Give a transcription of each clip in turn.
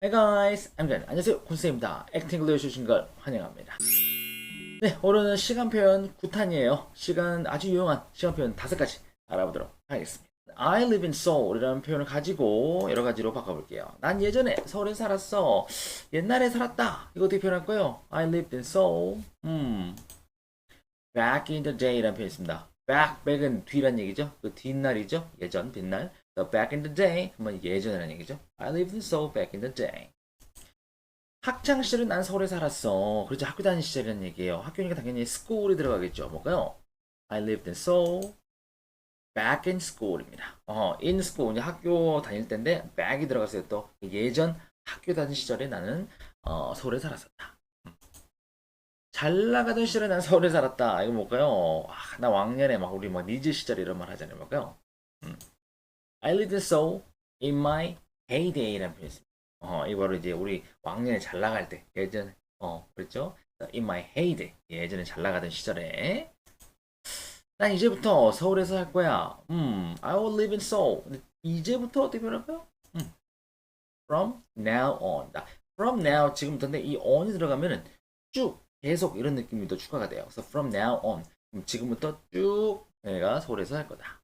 Hey guys, I'm Glenn. 안녕하세요, 콘쌤입니다. 액팅 글로 주신 걸 환영합니다. 네, 오늘은 시간 표현 9탄이에요. 시간 아주 유용한 시간 표현 다섯 가지 알아보도록 하겠습니다. I live in Seoul이라는 표현을 가지고 여러 가지로 바꿔볼게요. 난 예전에 서울에 살았어. 옛날에 살았다. 이거 어떻게 표현할 거예요? I lived in Seoul. 음. Back in the day라는 표현이 있습니다. Back, back은 뒤란 얘기죠. 그 뒷날이죠. 예전, 뒷날. So back in the day, 그러면 예전이라는 얘기죠. I lived Seoul back in the day. 학창 시절에 난 서울에 살았어. 그렇죠. 학교 다니는 시절이라는 얘기예요. 학교니까 당연히 school이 들어가겠죠. 뭘까요? I lived in Seoul back in school입니다. 어, in school 이제 학교 다닐 때인데 back이 들어갔어요. 또 예전 학교 다니는 시절에 나는 어, 서울에 살았었다. 음. 잘 나가던 시절에 난 서울에 살았다. 이거 뭘까요? 아, 나 왕년에 막 우리 막 리즈 시절 이런 말 하잖아요. 뭘까요? 음. I lived Seoul in my heyday라는 표현이 있습니다. 어, 이 바로 이제 우리 왕년에 잘 나갈 때, 예전에, 어, 그랬죠? In my heyday. 예전에 잘 나가던 시절에. 난 이제부터 서울에서 살 거야. 음, I will live in Seoul. 이제부터 어떻게 표현할까요? 음. From now on. 나 from now, 지금부터인데 이 on이 들어가면은 쭉, 계속 이런 느낌이 더 추가가 돼요. 그래서 from now on. 지금부터 쭉 내가 서울에서 살 거다.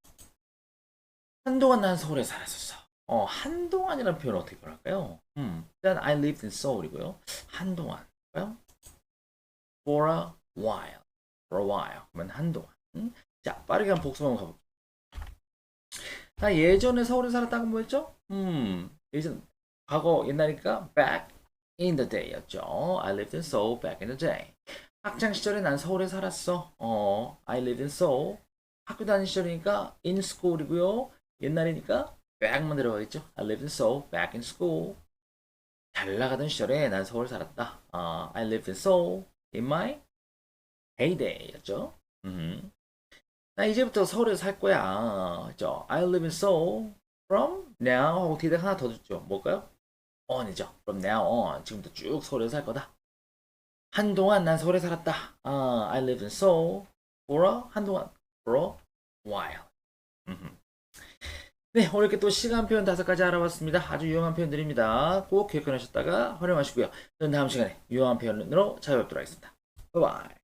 한동안 난 서울에 살았었어. 어, 한동안이라는 표현 어떻게 표현할까요? 음, 일단 I lived in Seoul이고요. 한동안. 볼까요? For a while. For a while. 그러면 한동안. 음? 자, 빠르게 한번 복습 한번 가볼게요. 나 예전에 서울에 살았다고 뭐였죠? 음, 예전, 과거 옛날이니까 back in the day였죠. I lived in Seoul back in the day. 학창 시절에 난 서울에 살았어. 어, I lived in Seoul. 학교 다니는 시절이니까 in school이고요. 옛날이니까 back만 들어가겠죠. I lived in Seoul back in school. 잘 나가던 시절에 난 서울 살았다. 어, I lived in Seoul in my heyday였죠. 음. 나 이제부터 서울에서 살 거야. 그죠? I live in Seoul from now 하고 뒤에 하나 더 줬죠. 뭘까요? On이죠. From on. 지금부터 쭉 서울에서 살 거다. 한동안 난 서울에 살았다. 아, I lived in Seoul for a 한동안 for a while. 네, 오늘 이렇게 또 시간 표현 다섯 가지 알아봤습니다. 아주 유용한 표현들입니다. 꼭 기억해 놓으셨다가 활용하시고요. 저는 다음 시간에 유용한 표현으로 찾아뵙도록 하겠습니다. 바이바이.